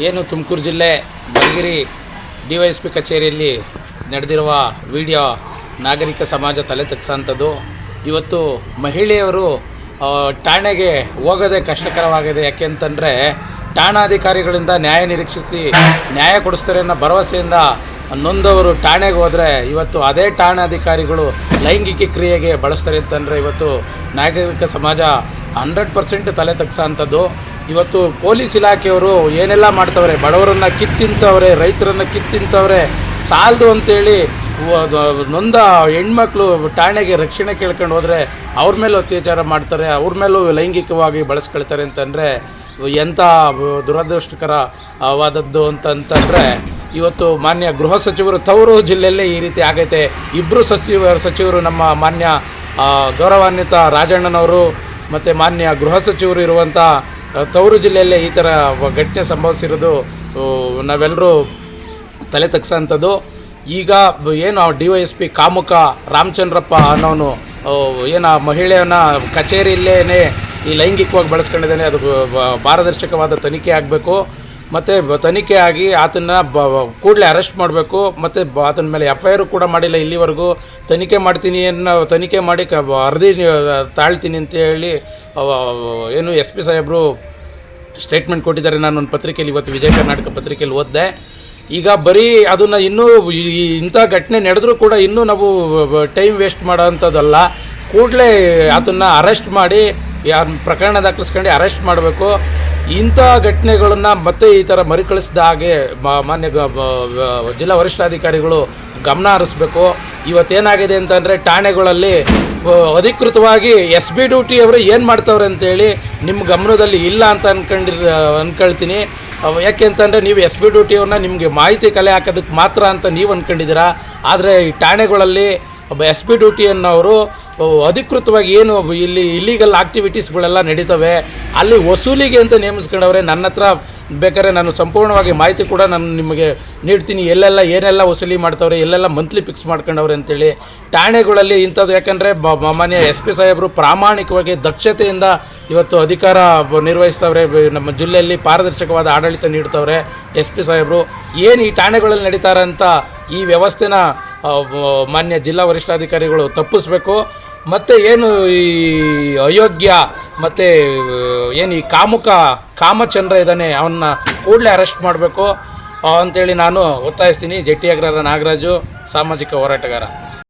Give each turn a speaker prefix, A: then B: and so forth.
A: ಏನು ತುಮಕೂರು ಜಿಲ್ಲೆ ಬಲಗಿರಿ ಡಿ ಕಚೇರಿಯಲ್ಲಿ ನಡೆದಿರುವ ವಿಡಿಯೋ ನಾಗರಿಕ ಸಮಾಜ ತಲೆ ತಗ್ಸೋಂಥದ್ದು. ಇವತ್ತು ಮಹಿಳೆಯರು ಆ, ಠಾಣೆಗೆ ಹೋಗೋದೇ ಕಷ್ಟಕರವಾಗಿದೆ. ಯಾಕೆಂತಂದರೆ ಠಾಣಾಧಿಕಾರಿಗಳಿಂದ ನ್ಯಾಯ ನಿರೀಕ್ಷಿಸಿ ನ್ಯಾಯ ಕೊಡಿಸ್ತಾರೆ ಅನ್ನೋ ಭರವಸೆಯಿಂದ ನೊಂದವರು ಠಾಣೆಗೆ ಹೋದರೆ ಇವತ್ತು ಅದೇ ಠಾಣಾಧಿಕಾರಿಗಳು ಲೈಂಗಿಕ ಕ್ರಿಯೆಗೆ ಬಳಸ್ತಾರೆ ಅಂತಂದರೆ ಇವತ್ತು ನಾಗರಿಕ ಸಮಾಜ ಹಂಡ್ರೆಡ್ ಪರ್ಸೆಂಟ್ ತಲೆ ತಗ್ಸೋಂಥದ್ದು. ಇವತ್ತು ಪೊಲೀಸ್ ಇಲಾಖೆಯವರು ಏನೆಲ್ಲ ಮಾಡ್ತವ್ರೆ? ಬಡವರನ್ನು ಕಿತ್ತಿಂತವ್ರೆ, ರೈತರನ್ನು ಕಿತ್ತಿಂತವ್ರೆ, ಸಾಲದು ಅಂತೇಳಿ ನೊಂದ ಹೆಣ್ಮಕ್ಳು ಠಾಣೆಗೆ ರಕ್ಷಣೆ ಕೇಳ್ಕೊಂಡು ಹೋದರೆ ಅವ್ರ ಮೇಲೆ ಅತ್ಯಾಚಾರ ಮಾಡ್ತಾರೆ, ಅವ್ರ ಮೇಲೂ ಲೈಂಗಿಕವಾಗಿ ಬಳಸ್ಕೊಳ್ತಾರೆ ಅಂತಂದರೆ ಎಂಥ ದುರದೃಷ್ಟಕರವಾದದ್ದು ಅಂತಂತಂದರೆ, ಇವತ್ತು ಮಾನ್ಯ ಗೃಹ ಸಚಿವರು ತವರು ಜಿಲ್ಲೆಯಲ್ಲೇ ಈ ರೀತಿ ಆಗೈತೆ. ಇಬ್ಬರು ಸಚಿವ ಸಚಿವರು ನಮ್ಮ ಮಾನ್ಯ ಗೌರವಾನ್ವಿತ ರಾಜಣ್ಣನವರು ಮತ್ತು ಮಾನ್ಯ ಗೃಹ ಸಚಿವರು ಇರುವಂಥ ತವರು ಜಿಲ್ಲೆಯಲ್ಲೇ ಈ ಥರ ಘಟನೆ ಸಂಭವಿಸಿರೋದು ನಾವೆಲ್ಲರೂ ತಲೆ ತಗ್ಸೋಂಥದ್ದು. ಈಗ ಏನು ಡಿ ವೈ ಎಸ್ ಪಿ ಕಾಮುಕ ರಾಮಚಂದ್ರಪ್ಪ ಅನ್ನೋನು ಏನು ಆ ಮಹಿಳೆಯನ್ನ ಕಚೇರಿಯಲ್ಲೇ ಈ ಲೈಂಗಿಕವಾಗಿ ಬಳಸ್ಕೊಂಡಿದ್ದಾನೆ, ಅದು ಪಾರದರ್ಶಕವಾದ ತನಿಖೆ ಆಗಬೇಕು. ಮತ್ತು ತನಿಖೆ ಆಗಿ ಆತನ ಬ, ಕೂಡಲೇ ಅರೆಸ್ಟ್ ಮಾಡಬೇಕು, ಮತ್ತು ಬ, ಆತನ ಮೇಲೆ ಎಫ್ ಐ ಆರು ಕೂಡ ಮಾಡಿಲ್ಲ ಇಲ್ಲಿವರೆಗೂ. ತನಿಖೆ ಮಾಡ್ತೀನಿ ಅನ್ನೋ, ತನಿಖೆ ಮಾಡಿ ಕ ಅರ್ಧಿ ತಾಳ್ತೀನಿ ಅಂತ ಹೇಳಿ ಏನು ಎಸ್ ಪಿ ಸಾಹೇಬರು ಸ್ಟೇಟ್ಮೆಂಟ್ ಕೊಟ್ಟಿದ್ದಾರೆ. ನಾನು ಒಂದು ಪತ್ರಿಕೆಯಲ್ಲಿ ಇವತ್ತು ವಿಜಯ ಕರ್ನಾಟಕ ಪತ್ರಿಕೆಯಲ್ಲಿ ಓದಿದೆ. ಈಗ ಬರೀ ಅದನ್ನು ಇನ್ನೂ ಇಂಥ ಘಟನೆ ನಡೆದರೂ ಕೂಡ ಇನ್ನೂ ನಾವು ಟೈಮ್ ವೇಸ್ಟ್ ಮಾಡೋವಂಥದ್ದಲ್ಲ ಕೂಡಲೇ ಅದನ್ನು ಅರೆಸ್ಟ್ ಮಾಡಿ ಯಾರ ಪ್ರಕರಣ ದಾಖಲಿಸ್ಕೊಂಡು ಅರೆಸ್ಟ್ ಮಾಡಬೇಕು. ಇಂಥ ಘಟನೆಗಳನ್ನು ಮತ್ತೆ ಈ ಥರ ಮರುಕಳಿಸಿದ ಹಾಗೆ ಮಾನ್ಯ ಜಿಲ್ಲಾ ವರಿಷ್ಠಾಧಿಕಾರಿಗಳು ಗಮನ ಹರಿಸ್ಬೇಕು. ಇವತ್ತೇನಾಗಿದೆ ಅಂತಂದರೆ ಠಾಣೆಗಳಲ್ಲಿ ಅಧಿಕೃತವಾಗಿ ಎಸ್ ಬಿ ಡ್ಯೂಟಿ ಅವರು ಏನು ಮಾಡ್ತವ್ರೆ ಅಂತೇಳಿ ನಿಮ್ಮ ಗಮನದಲ್ಲಿ ಇಲ್ಲ ಅಂತ ಅನ್ಕೊಂಡಿರ್ ಅಂದ್ಕೊಳ್ತೀನಿ ಯಾಕೆ ಅಂತಂದರೆ ನೀವು ಎಸ್ ಬಿ ಡ್ಯೂಟಿಯವ್ರನ್ನ ನಿಮಗೆ ಮಾಹಿತಿ ಕಲೆ ಹಾಕೋದಕ್ಕೆ ಮಾತ್ರ ಅಂತ ನೀವು ಅಂದ್ಕೊಂಡಿದ್ದೀರಾ ಆದರೆ ಈ ಠಾಣೆಗಳಲ್ಲಿ ಒಬ್ಬ ಎಸ್ ಪಿ ಡ್ಯೂಟಿ ಅನ್ನೋರು ಅಧಿಕೃತವಾಗಿ ಏನು ಇಲ್ಲಿ ಇಲ್ಲಿಗಲ್ ಆಕ್ಟಿವಿಟೀಸ್ಗಳೆಲ್ಲ ನಡೀತವೆ, ಅಲ್ಲಿ ವಸೂಲಿಗೆ ಅಂತ ನೇಮಿಸ್ಕೊಂಡವ್ರೆ ನನ್ನ ಹತ್ರ ಬೇಕಾದ್ರೆ ನಾನು ಸಂಪೂರ್ಣವಾಗಿ ಮಾಹಿತಿ ಕೂಡ ನಾನು ನಿಮಗೆ ನೀಡ್ತೀನಿ. ಎಲ್ಲೆಲ್ಲ, ಏನೆಲ್ಲ ವಸೂಲಿ ಮಾಡ್ತವ್ರೆ, ಎಲ್ಲೆಲ್ಲ ಮಂತ್ಲಿ ಫಿಕ್ಸ್ ಮಾಡ್ಕೊಂಡವ್ರೆ ಅಂತೇಳಿ ಠಾಣೆಗಳಲ್ಲಿ ಇಂಥದ್ದು. ಯಾಕಂದರೆ ಮಾನ್ಯ ಎಸ್ ಪಿ ಸಾಹೇಬರು ಪ್ರಾಮಾಣಿಕವಾಗಿ ದಕ್ಷತೆಯಿಂದ ಇವತ್ತು ಅಧಿಕಾರ ನಿರ್ವಹಿಸ್ತವ್ರೆ. ನಮ್ಮ ಜಿಲ್ಲೆಯಲ್ಲಿ ಪಾರದರ್ಶಕವಾದ ಆಡಳಿತ ನೀಡ್ತವ್ರೆ ಎಸ್ ಪಿ ಸಾಹೇಬರು. ಏನು ಈ ಠಾಣೆಗಳಲ್ಲಿ ನಡೀತಾರೆ ಅಂತ ಈ ವ್ಯವಸ್ಥೆನ ಮಾನ್ಯ ಜಿಲ್ಲಾ ವರಿಷ್ಠಾಧಿಕಾರಿಗಳು ತಪ್ಪಿಸ್ಬೇಕು. ಮತ್ತು ಏನು ಈ ಅಯೋಗ್ಯ ಮತ್ತು ಏನು ಈ ಕಾಮುಕ, ಕಾಮಚಂದ್ರ ಇದ್ದಾನೆ ಅವನ್ನ ಕೂಡಲೇ ಅರೆಸ್ಟ್ ಮಾಡಬೇಕು. ಅಂತೇಳಿ ನಾನು ಒತ್ತಾಯಿಸ್ತೀನಿ. ಜೆ ಟಿ ಅಗ್ರಹಾರ ನಾಗರಾಜು, ಸಾಮಾಜಿಕ ಹೋರಾಟಗಾರ.